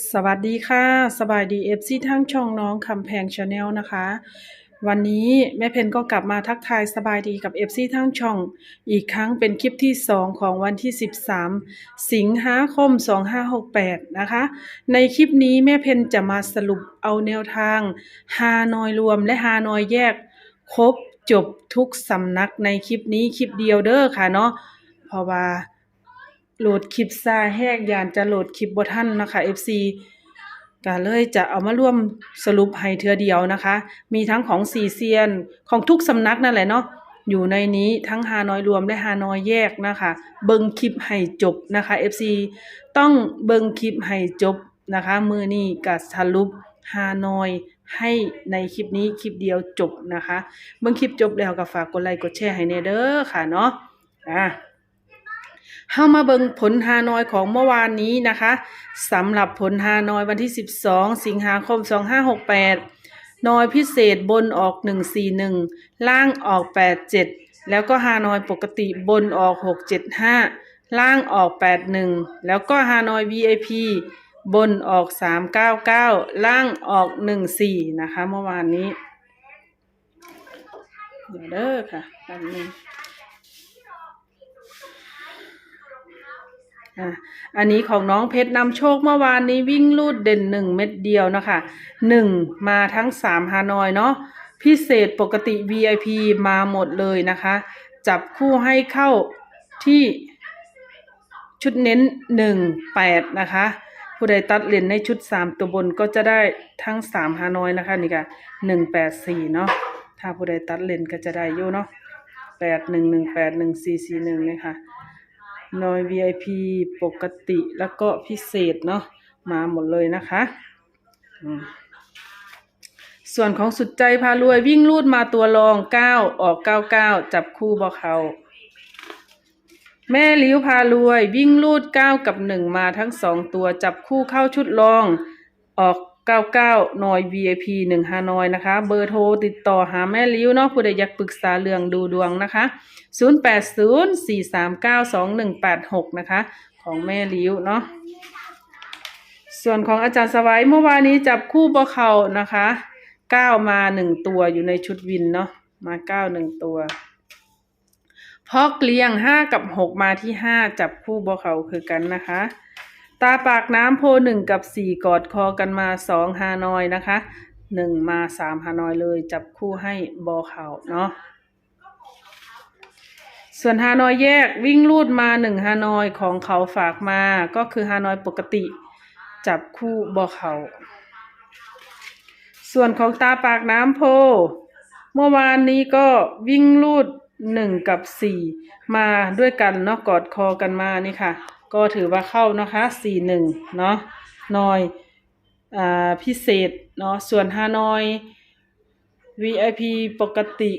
สวัสดีค่ะสบายดีเอฟซีทั้งช่องน้องคำแพงชาแนลนะคะ วันนี้แม่เพนก็กลับมาทักทายสบายดีกับเอฟซีทั้งช่อง อีกครั้งเป็นคลิปที่ 2 ของวันที่ 13 สิงหาคม 2568 นะคะ ในคลิปนี้แม่เพนจะมาสรุปเอาแนวทางฮานอยรวมและฮานอยแยก ครบจบทุกสำนักในคลิปนี้คลิปเดียวเด้อค่ะเนาะเพราะว่า โหลดคลิปซาแหกยานจะโหลดคลิปบ่ทันนะคะ FC ก็เลยจะเอามาร่วมสรุปให้เทือเดียวนะคะ มีทั้งของซีเซียนของทุกสำนักนั่นแหละเนาะอยู่ในนี้ทั้งฮานอยรวมและฮานอยแยกนะคะ เบิงคลิปให้จบนะคะ FC ต้องเบิงคลิปให้จบนะคะมือนี้ก็สรุปฮานอยให้ในคลิปนี้คลิปเดียวจบนะคะ เบิงคลิปจบแล้วก็ฝากกดไลค์กดแชร์ให้แน่เด้อค่ะเนาะอะ เฮามาเบิงผลฮานอยของเมื่อวานนี้นะคะสำหรับผลฮานอยวันที่ 12 สิงหาคม 2568 นอยพิเศษบนออก 141 ล่างออก 87 แล้วก็ฮานอยปกติบนออก 675 ล่างออก 81 แล้วก็ฮานอย VIP บนออก 399 ล่างออก 14 นะคะ เมื่อวานนี้ เดี๋ยวเด้อค่ะแป๊บนึง อะอันนี้ของน้องเพชรนำโชคเมื่อวานนี้วิ่งลูดเด่นหนึ่งเม็ดเดียวนะคะหนึ่งมาทั้งสามฮานอยเนาะพิเศษปกติ VIP มาหมดเลยนะคะ จับคู่ให้เข้าที่ชุดเน้นหนึ่งแปดนะคะ ผู้ใดตัดเลนในชุดสามตัวบนก็จะได้ทั้งสามฮานอยนะคะนี่ค่ะหนึ่งแปดสี่เนาะถ้าผู้ใดตัดเลนก็จะได้อยู่เนาะแปดหนึ่งหนึ่งแปดหนึ่งสี่สี่หนึ่งเลยค่ะ นอย VIP ปกติแล้วก็พิเศษเนาะมาหมดเลยนะคะส่วนของสุดใจพารวยวิ่งลูดมาตัวรองเก้าออกเก้าเก้าจับคู่บอเขาแม่ลิ้วพารวยวิ่งลูดเก้ากับหนึ่งมาทั้งสองตัวจับคู่เข้าชุดรองออก เก้าเก้านอย VIP หนึ่งฮานอยนะคะ เบอร์โทรติดต่อหาแม่ลิ้วเนาะผู้ใดอยากปรึกษาเรื่องดูดวงนะคะ 0804392186 นะคะ ของแม่ลิ้วเนาะส่วนของอาจารย์สวัยเมื่อวานนี้จับคู่บอเขานะคะเก้ามาหนึ่งตัวอยู่ในชุดวินเนาะมาเก้าหนึ่งตัวพอกเลียงห้ากับหกมาที่ห้าจับคู่บอเขาคือกันนะคะ ตาปากน้ำโพหนึ่งกับสี่กอดคอกันมาสองฮานอยนะคะหนึ่งมาสามฮานอยเลย จับคู่ให้บอเขาเนาะส่วนฮานอยแยกวิ่งลูดมาหนึ่งฮานอยของเขาฝากมา ก็คือฮานอยปกติ จับคู่บอเขา ส่วนของตาปากน้ำโพ เมื่อวานนี้ก็วิ่งลูดหนึ่งกับสี่มาด้วยกันเนาะกอดคอกันมานี่ค่ะ ก็ถือว่าเข้านะคะสี่หนึ่งเนาะนอยอ่าพิเศษเนาะส่วนฮานอย VIP ปกติ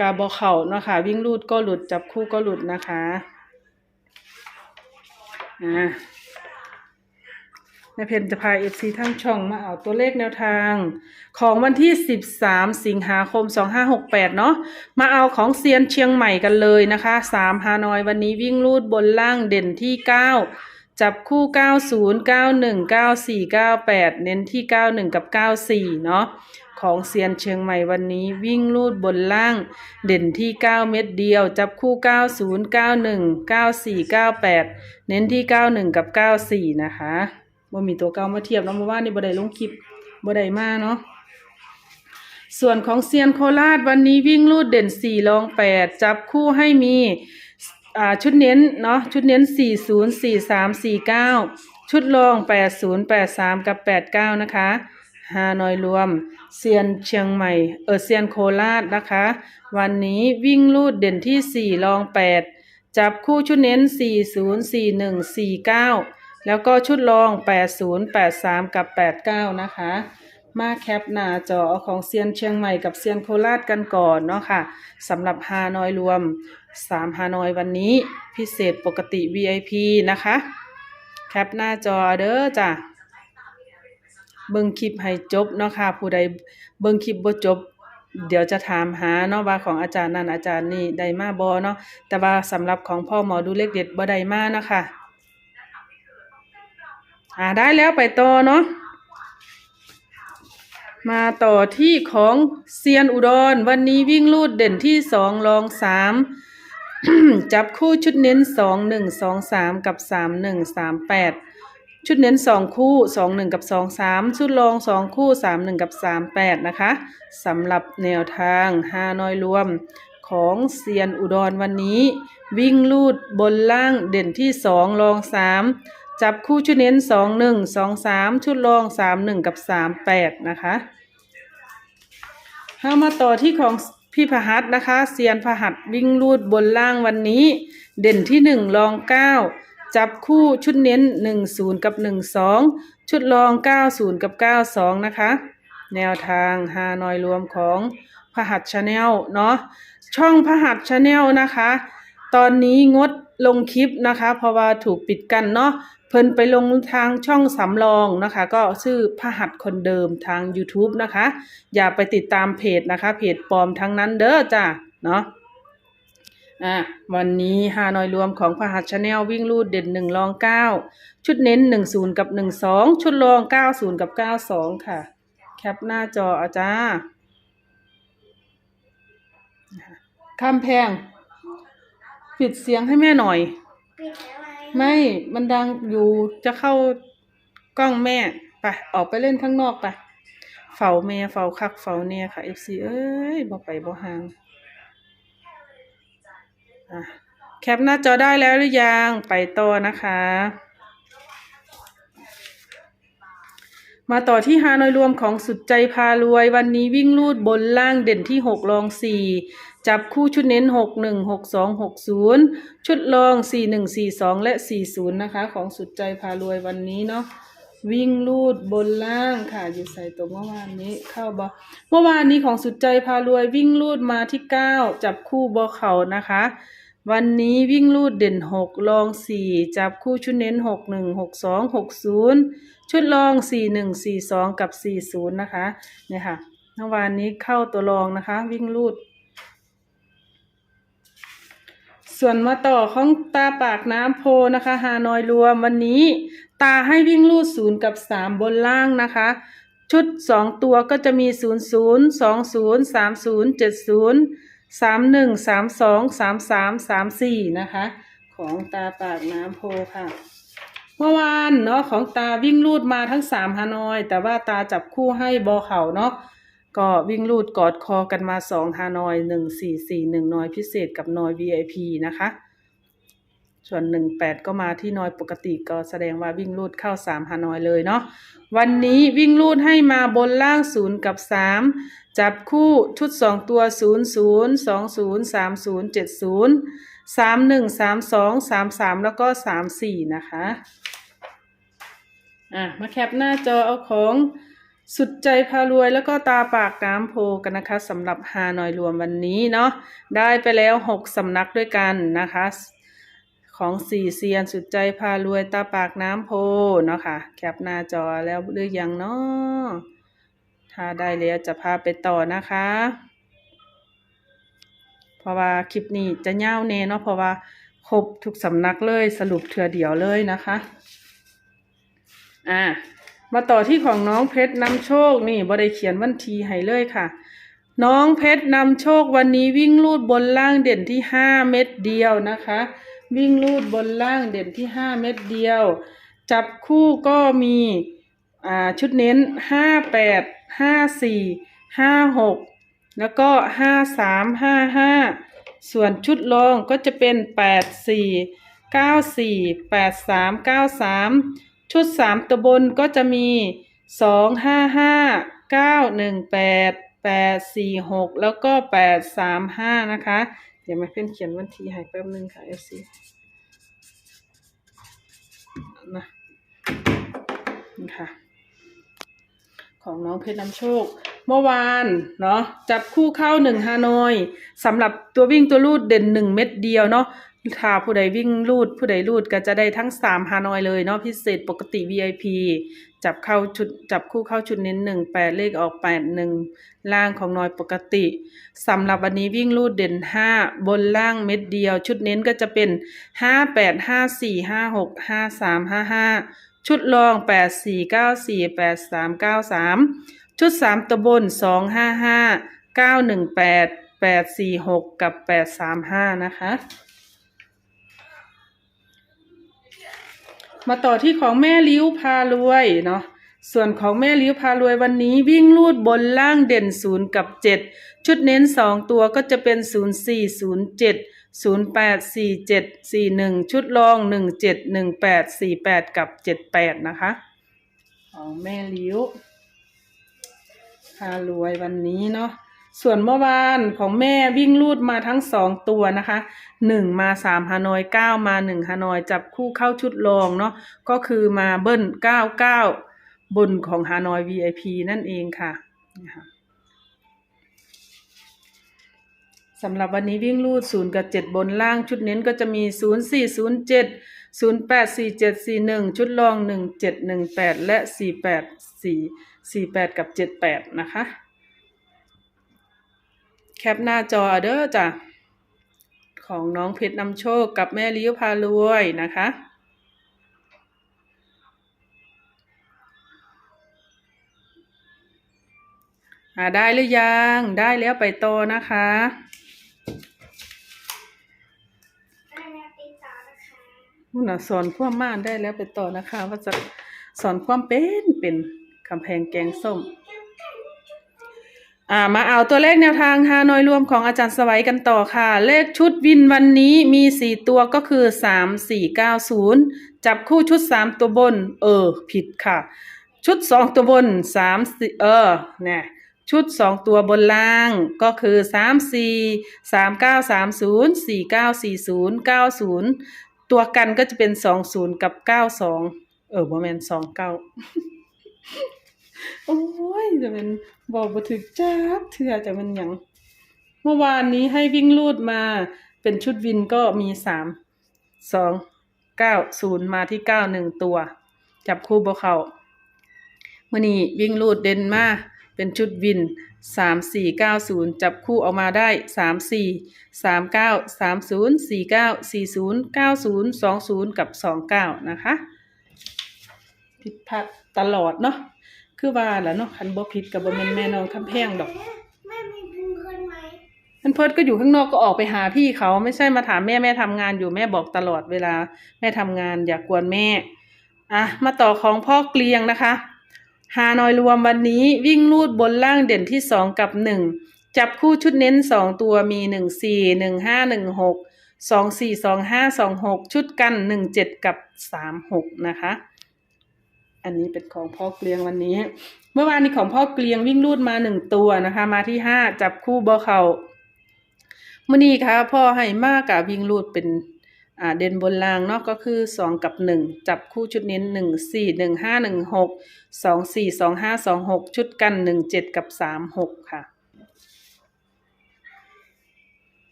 กาบอเข่าเนาะคะวิ่งลูดก็หลุดจับคู่ก็หลุดนะคะอ่า ม่เพนจะพาเอฟซีทั้งช่องมาเอาตัวเลขแนวทาง ของวันที่ 13 สิงหาคม 2568 เนาะมาเอาของเซียนเชียงใหม่กันเลยนะคะ 3 ฮานอยวันนี้วิ่งลูดบนล่างเด่นที่ 9 จับคู่ 90 91 94 98 เน้นที่ 91 กับ 94 เนาะของเซียนเชียงใหม่วันนี้วิ่งลูดบนล่าง เด่นที่ 9 เม็ดเดียว จับคู่ 90 91 94 98 เน้นที่ 91 กับ 94 นะคะ บ่มีตัวเก้ามาเทียบเนาะเมื่อวานนี่บ่ได้ลงคลิปบ่ได้มาเนาะส่วนของเซียนโคราชวันนี้วิ่งลูดเด่น4รอง8จับคู่ให้มีอ่าชุดเน้นเนาะชุดเน้น40 43 49ชุดรอง80 83กับ89นะคะฮานอยรวมเซียนเชียงใหม่เออเซียนโคราชนะคะ วันนี้วิ่งลูดเด่นที่4รอง8จับคู่ชุดเน้น40 41 49 แล้วก็ชุดรอง 80 83 กับ 89 นะคะ มาแคปหน้าจอของเซียนเชียงใหม่กับเซียนโคราชกันก่อนเนาะค่ะสำหรับฮานอยรวม 3ฮานอยวันนี้พิเศษปกติ VIP นะคะ แคปหน้าจอเด้อจ้ะเบิ่งคลิปให้จบเนาะค่ะผู้ใดเบิ่งคลิปบ่จบ เดี๋ยวจะถามหาเนาะว่าของอาจารย์นั่นอาจารย์นี่ได้มาบ่เนาะแต่ว่าสำหรับของพ่อหมอดูเลขเด็ดบ่ได้มาเนาะค่ะ อ่าได้แล้วไปต่อเนาะมาต่อที่ของเซียนอุดร วันนี้วิ่งลูดเด่นที่สองรองสามจับคู่ชุดเน้นสองหนึ่งสองสามกับสามหนึ่งสามแปดชุดเน้นสองคู่สองหนึ่งกับสองสามชุดรองสองคู่สามหนึ่งกับสามแปดนะคะสำหรับแนวทางฮานอยรวมของเซียนอุดรวันนี้ วิ่งลูดบนล่างเด่นที่สองรองสาม จับคู่ชุดเน้นสองหนึ่งสองสามชุดรองสามหนึ่งกับสามแปดนะคะเข้ามาต่อที่ของพี่พหัสนะคะเซียนพหัสวิ่งลูดบนล่างวันนี้ เด่นที่หนึ่งรองเก้าจับคู่ชุดเน้นหนึ่งศูนย์กับหนึ่งสองชุดรองเก้าศูนย์กับเก้าสองนะคะ แนวทางฮานอยรวมของพหัสชาแนลเนาะช่องพหัสชาแนลนะคะ ตอนนี้งดลงคลิปนะคะ เพราะว่าถูกปิดกันเนาะ เพิ่นไปลงทางช่องสำรองนะคะ ก็ชื่อพหัสคนเดิมทาง YouTube นะคะ อย่าไปติดตามเพจนะคะ เพจปลอมทั้งนั้นเด้อจ้ะเนาะอะวันนี้ฮานอยรวมของพหัสชาแนลวิ่งรูดเด่นหนึ่งรองเก้าชุดเน้นหนึ่งศูนย์กับหนึ่งสองชุดรองเก้าศูนย์กับเก้าสองค่ะ แคปหน้าจออาจ้าข้ามแพง ปิดเสียงให้แม่หน่อย ปิดทำไม ไม่ มันดังอยู่จะเข้ากล้องแม่ไปออกไปเล่นข้างนอกไปเฝ้าแม่เฝ้าคักเฝ้าเนี่ยค่ะ FC เอ้ยบ่ไปบ่ห่างอะแคปหน้าจอได้แล้วหรือยังไปต่อนะคะ มาต่อที่ฮานอยรวมของสุดใจพารวย วันนี้วิ่งลูดบนล่างเด่นที่หกรองสี่ จับคู่ชุดเน้นหกหนึ่งหกสองหกศูนย์ชุดรองสี่หนึ่งสี่สองและสี่ศูนย์นะคะ ของสุดใจพารวยวันนี้เนาะวิ่งลูดบนล่างค่ะ อยู่ใส่ตัวเมื่อวานนี้เข้าบอเมื่อวานนี้ของสุดใจพารวยวิ่งลูดมาที่เก้าจับคู่บอเข่านะคะ วันนี้วิ่งลูดเด่นหกรองสี่จับคู่ชุดเน้นหกหนึ่งหกสองหกศูนย์ชุดรองสี่หนึ่งสี่สองกับสี่ศูนย์นะคะเนี่ยค่ะเมื่อวานนี้เข้าตัวรองนะคะ วิ่งลูด ส่วนมาต่อของตาปากน้ำโพนะคะฮานอยรวมวันนี้ ตาให้วิ่งลูดศูนย์กับสามบนล่างนะคะ ชุดสองตัวก็จะมีศูนย์ศูนย์สองศูนย์สามศูนย์เจ็ดศูนย์สามหนึ่งสามสองสามสามสามสี่นะคะ ของตาปากน้ำโพค่ะ เมื่อวานเนาะของตาวิ่งลูดมาทั้งสามฮานอย แต่ว่าตาจับคู่ให้บอเข่าเนาะ ก็วิ่งลูดกอดคอกันมาสองฮานอยหนึ่งสี่สี่หนึ่งนอยพิเศษกับนอย VIP นะคะ ส่วนหนึ่งแปดก็มาที่นอยปกติก็แสดงว่าวิ่งลูดเข้าสามฮานอยเลยเนาะวันนี้วิ่งลูดให้มาบนล่างศูนย์กับสามจับคู่ชุดสองตัวศูนย์ศูนย์สองศูนย์สามศูนย์เจ็ดศูนย์สามหนึ่งสามสองสามสามแล้วก็สามสี่นะคะอะมาแคปหน้าจอเอาของ สุดใจพารวยแล้วก็ตาปากน้ำโพกันนะคะสำหรับฮานอยรวมวันนี้เนาะได้ไปแล้วหกสำนักด้วยกันนะคะ ของสี่เซียนสุดใจพารวยตาปากน้ำโพเนาะค่ะแคปหน้าจอแล้วหรือยังเนาะถ้าได้แล้วจะพาไปต่อนะคะ เพราะว่าคลิปนี้จะยาวแน่เนาะเพราะว่าครบทุกสำนักเลยสรุปเถื่อเดียวเลยนะคะ อ่า มาต่อที่ของน้องเพชรนำโชคนี่บ่ได้เขียนวันทีให้เลยค่ะ น้องเพชรนำโชควันนี้วิ่งลูดบนล่างเด่นที่ห้าเม็ดเดียวนะคะ วิ่งลูดบนล่างเด่นที่ห้าเม็ดเดียว จับคู่ก็มีอ่าชุดเน้นห้าแปดห้าสี่ห้าหกแล้วก็ห้าสามห้าห้าส่วนชุดรองก็จะเป็นแปดสี่เก้าสี่แปดสามเก้าสาม ชุดสามตัวบนก็จะมีสองห้าห้าเก้าหนึ่งแปดแปดสี่หกแล้วก็แปดสามห้านะคะ เดี๋ยวมาเพื่อนเขียนวันทีให้แป๊บนึงค่ะเอฟซีนะนี่ค่ะ ของน้องเพชรนำโชค เมื่อวานเนาะจับคู่เข้าหนึ่งฮานอยสำหรับตัววิ่งตัวลูดเด่นหนึ่งเม็ดเดียวเนาะ ถ้าผู้ใดวิ่งลูด ผู้ใดลูดก็จะได้ทั้งสามฮานอยเลยเนาะพิเศษปกติ VIP จับเข้าชุดจับคู่เข้าชุดเน้นหนึ่งแปดเลขออกแปดหนึ่งล่างของนอยปกติสำหรับวันนี้วิ่งลูดเด่นห้าบนล่างเม็ดเดียว ชุดเน้นก็จะเป็นห้าแปดห้าสี่ห้าหกห้าสามห้าห้าชุดรองแปดสี่เก้าสี่แปดสามเก้าสามชุดสามตัวบนสองห้าห้าเก้าหนึ่งแปดแปดสี่หกกับแปดสามห้านะคะ มาต่อที่ของแม่ลิ้วพารวยเนาะส่วนของแม่ลิ้วพารวยวันนี้วิ่งลูดบนล่างเด่นศูนย์กับเจ็ดชุดเน้นสองตัวก็จะเป็นศูนย์สี่ศูนย์เจ็ดศูนย์แปดสี่เจ็ดสี่หนึ่งชุดรองหนึ่งเจ็ดหนึ่งแปดสี่แปดกับเจ็ดแปดนะคะ ของแม่ลิ้วพารวยวันนี้เนาะ ส่วนเมื่อวานของแม่วิ่งลูดมาทั้งสองตัวนะคะหนึ่งมาสามฮานอยเก้ามาหนึ่งฮานอยจับคู่เข้าชุดรองเนาะก็คือมาเบิ้ลเก้าเก้าบนของฮานอย VIP นั่นเองค่ะนะคะสำหรับวันนี้วิ่งลูดศูนย์กับเจ็ดบนล่างชุดเน้นก็จะมีศูนย์สี่ศูนย์เจ็ดศูนย์แปดสี่เจ็ดสี่หนึ่งชุดรองหนึ่งเจ็ดหนึ่งแปดและสี่แปดสี่สี่แปดกับเจ็ดแปดนะคะ แคปหน้าจอเด้อจ้ะของน้องเพชรนำโชคกับแม่ลิ้วพารวยนะคะอ่าได้หรือยังได้แล้วไปโตอนะคะได้แล้วติดต่อนะคะ มุ่นน่ะสอนความม่านได้แล้วไปต่อนะคะ ว่าจะสอนความเป็นเป็นคำแพงแกงส้ม อ่ามาเอาตัวเลขแนวทางฮานอยรวมของอาจารย์สวัยกันต่อค่ะ เลขชุดวินวันนี้มีสี่ตัวก็คือสามสี่เก้าศูนย์จับคู่ชุดสามตัวบน เออ ผิดค่ะ ชุดสองตัวบนสามสี่เออเนี่ยชุดสองตัวบนล่างก็คือสามสี่สามเก้าสามศูนย์สี่เก้าสี่ศูนย์เก้าศูนย์ตัวกันก็จะเป็นสองศูนย์กับเก้าสองเออประมาณสองเก้าโอ้ยจะเป็น บอกบ่ถึกจักเถื่อจะเป็นหยังเมื่อวานนี้ให้วิ่งลูดมา เป็นชุดวินก็มีสามสองเก้าศูนย์มาที่เก้าหนึ่งตัว จับคู่บ่เข้ามื่อนี้วิ่งลูดเด่นมาเป็นชุดวินสามสี่เก้าศูนย์จับคู่ออกมาได้สามสี่สามเก้าสามศูนย์สี่เก้าสี่ศูนย์เก้าศูนย์สองศูนย์กับสองเก้านะคะ ผิดพลาดตลอดเนาะ คือว่าแหละเนาะคันบ่ผิดกับบ่แม่นแม่น้องคำแพงดอก แม่มีเพื่อนไหมมันเพิดก็อยู่ข้างนอกก็ออกไปหาพี่เขาไม่ใช่มาถามแม่แม่ทำงานอยู่แม่บอกตลอดเวลา แม่ทำงานอย่ากกวนแม่ อะ มาต่อของพ่อเกลียงนะคะฮานอยรวมวันนี้วิ่งลูดบนล่างเด่นที่สองกับหนึ่งจับคู่ชุดเน้นสองตัวมีหนึ่งสี่หนึ่งห้าหนึ่งหกสองสี่สองห้าสองหกชุดกันหนึ่งเจ็ดกับสามหกนะคะ อันนี้เป็นของพ่อเกลียงวันนี้ เมื่อวานนี้ของพ่อเกลียงวิ่งลูดมาหนึ่งตัวนะคะ มาที่ห้าจับคู่บ่เขามื่อนี้ค่ะพ่อให้มากกับวิ่งลูดเป็นอ่าเด่นบนล่างเนาะก็คือสองกับหนึ่งจับคู่ชุดเน้นหนึ่งสี่หนึ่งห้าหนึ่งหกสองสี่สองห้าสองหกชุดกันหนึ่งเจ็ดกับสามหกค่ะ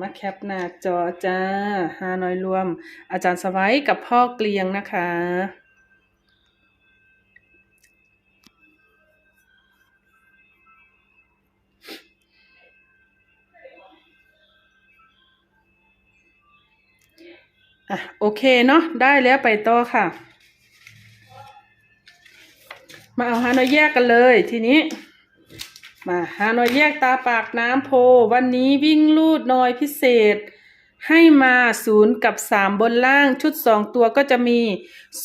มาแคปหน้าจอจ้าฮาน้อยรวม อาจารย์สไว้กับพ่อเกลียงนะคะ อะโอเคเนาะได้แล้วไปต่อค่ะ มาเอาฮานอยแยกกันเลยทีนี้ มาฮานอยแยกตาปากน้ำโพ วันนี้วิ่งลูดนอยพิเศษ ให้มาศูนย์กับสามบนล่างชุดสองตัวก็จะมี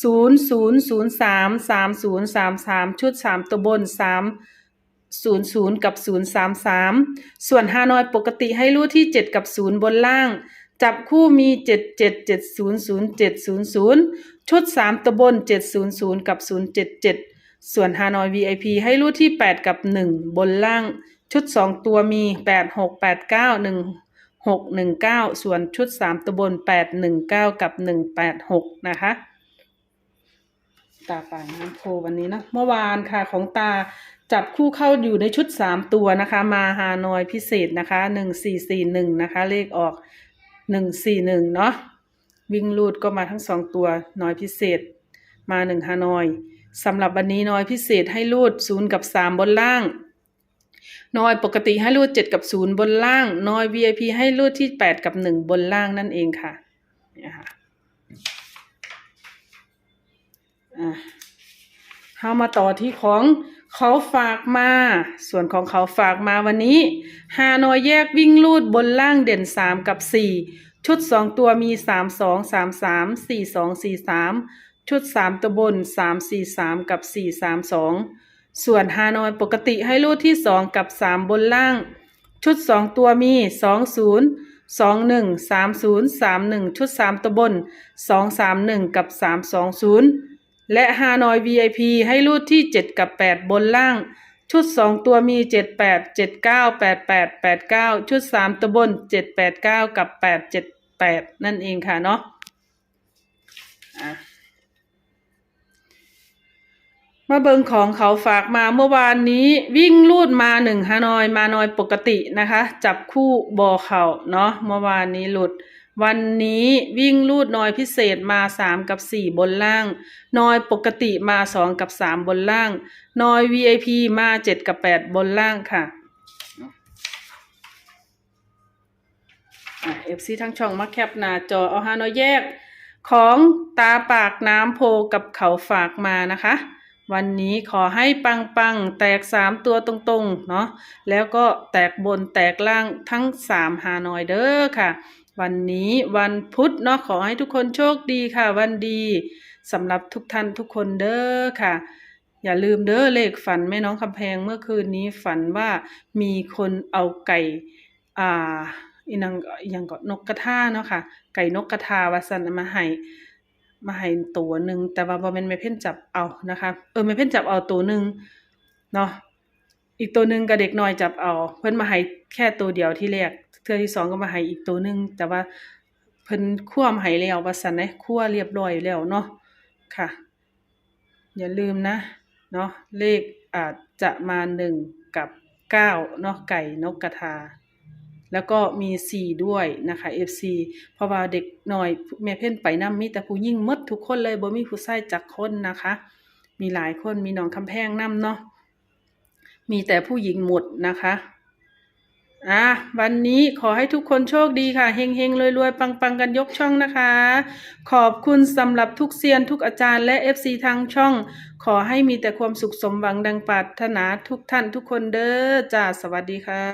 ศูนย์ศูนย์ศูนย์สามสามศูนย์สามสามชุดสามตัวบนสามศูนย์ศูนย์กับศูนย์สามสามส่วนฮานอยปกติให้รูดที่เจ็ดกับศูนย์บนล่าง จับคู่มีเจ็ดเจ็ดเจ็ดศูนย์ศูนย์เจ็ดศูนย์ศูนย์ชุดสามตัวบนเจ็ดศูนย์ศูนย์กับศูนย์เจ็ดเจ็ดส่วนฮานอย VIP ให้รูดที่แปดกับหนึ่งบนล่าง ชุดสองตัวมีแปดหกแปดเก้าหนึ่งหกหนึ่งเก้าส่วนชุดสามตัวบนแปดหนึ่งเก้ากับหนึ่งแปดหกนะคะตาป่าน้ำโพวันนี้นะเมื่อวานค่ะของตาจับคู่เข้าอยู่ในชุดสามตัวนะคะ มาฮานอยพิเศษนะคะหนึ่งสี่สี่หนึ่งนะคะ เลขออก หนึ่งสี่หนึ่งเนาะวิ่งลูดก็มาทั้งสองตัวน้อยพิเศษ มาหนึ่งฮานอยสำหรับวันนี้น้อยพิเศษให้ลูดศูนย์กับสามบนล่างน้อยปกติให้รูดเจ็ดกับศูนย์บนล่าง น้อย VIP ให้รูดที่แปดกับหนึ่งบนล่างนั่นเองค่ะเนี่ยค่ะอะเฮามาต่อที่ของ เขาฝากมา ส่วนของเขาฝากมาวันนี้ฮานอยแยกวิ่งลูดบนล่างเด่น 3 กับ 4 ชุด 2 ตัวมี 3 2 3 3 4 2 4 3 ชุด 3 ตัวบน 3 4 3 กับ 4 3 2 ส่วนฮานอยปกติให้ลูดที่ 2 กับ 3 บนล่าง ชุด 2 ตัวมี 2 0 2 1 3 0 3 1 ชุด 3 ตัวบน 2 3 1 กับ 3 2 0 และฮานอย VIP ให้รูดที่ 7 กับ 8 บนล่าง ชุด 2 ตัวมี 7 8 7 9 8 8 8 9 ชุด 3 ตัวบน 7 8 9 กับ 8 7 8 นั่นเองค่ะเนาะมาเบิงของเขาฝากมาเมื่อวานนี้วิ่งลูดมาหนึ่งฮานอยมานอยปกตินะคะ จับคู่บอเข่าเนาะเมื่อวานนี้หลุด วันนี้วิ่งลูดนอยพิเศษมาสามกับสี่บนล่าง นอยปกติมาสองกับสามบนล่าง นอย VIP มาเจ็ดกับแปดบนล่างค่ะอะ FC ทั้งช่องมาแคปหน้าจอเอาฮานอยแยก ของตาปากน้ำโพกับเขาฝากมานะคะ วันนี้ขอให้ปังปังแตกสามตัวตรงๆ เนาะแล้วก็แตกบนแตกล่างทั้งสามฮานอยเด้อค่ะ วันนี้วันพุธเนาะขอให้ทุกคนโชคดีค่ะ วันดีสำหรับทุกท่านทุกคนเด้อค่ะ อย่าลืมเด้อเลขฝันแม่น้องคำแพงเมื่อคืนนี้ฝันว่ามีคนเอาไก่ อ่าอีนังอีหยังก็นกกระทาเนาะค่ะ ไก่นกกระทาวาซั่นเอามาให้มาให้ตัวหนึ่งแต่ว่าบ่แม่นแม่เพ่นจับเอานะคะเออแม่เพ่นจับเอาตัวหนึ่งเนาะอีกตัวหนึ่งก็เด็กน้อยจับเอา เพิ่นมาให้แค่ตัวเดียวที่แรก ทื่อที่สองก็มาให้อีกตัวหนึ่งแต่ว่าเพิ่นคั่วมาให้แล้วว่าซั่นนะคั่วเรียบร้อยแล้วเนาะค่ะ อย่าลืมนะเนาะเลขอาจจะมาหนึ่งกับเก้าเนาะไก่นกกระทา แล้วก็มีสี่ด้วยนะคะ FC เพราะว่าเด็กหน่อยแม่เพ่นไปนํมีแต่ผู้หญิงมดทุกคนเลยบ่มีผู้ชายจักคนนะคะ มีหลายคนมีน้องคำแพงนํเนาะมีแต่ผู้หญิงหมดนะคะ อะวันนี้ขอให้ทุกคนโชคดีค่ะเฮงเฮงรวยรวยปังปังกันยกช่องนะคะ ขอบคุณสำหรับทุกเซียนทุกอาจารย์และ FC ทางช่อง ขอให้มีแต่ความสุขสมหวังดังปรารถนาทุกท่านทุกคนเด้อจ้าสวัสดีค่ะ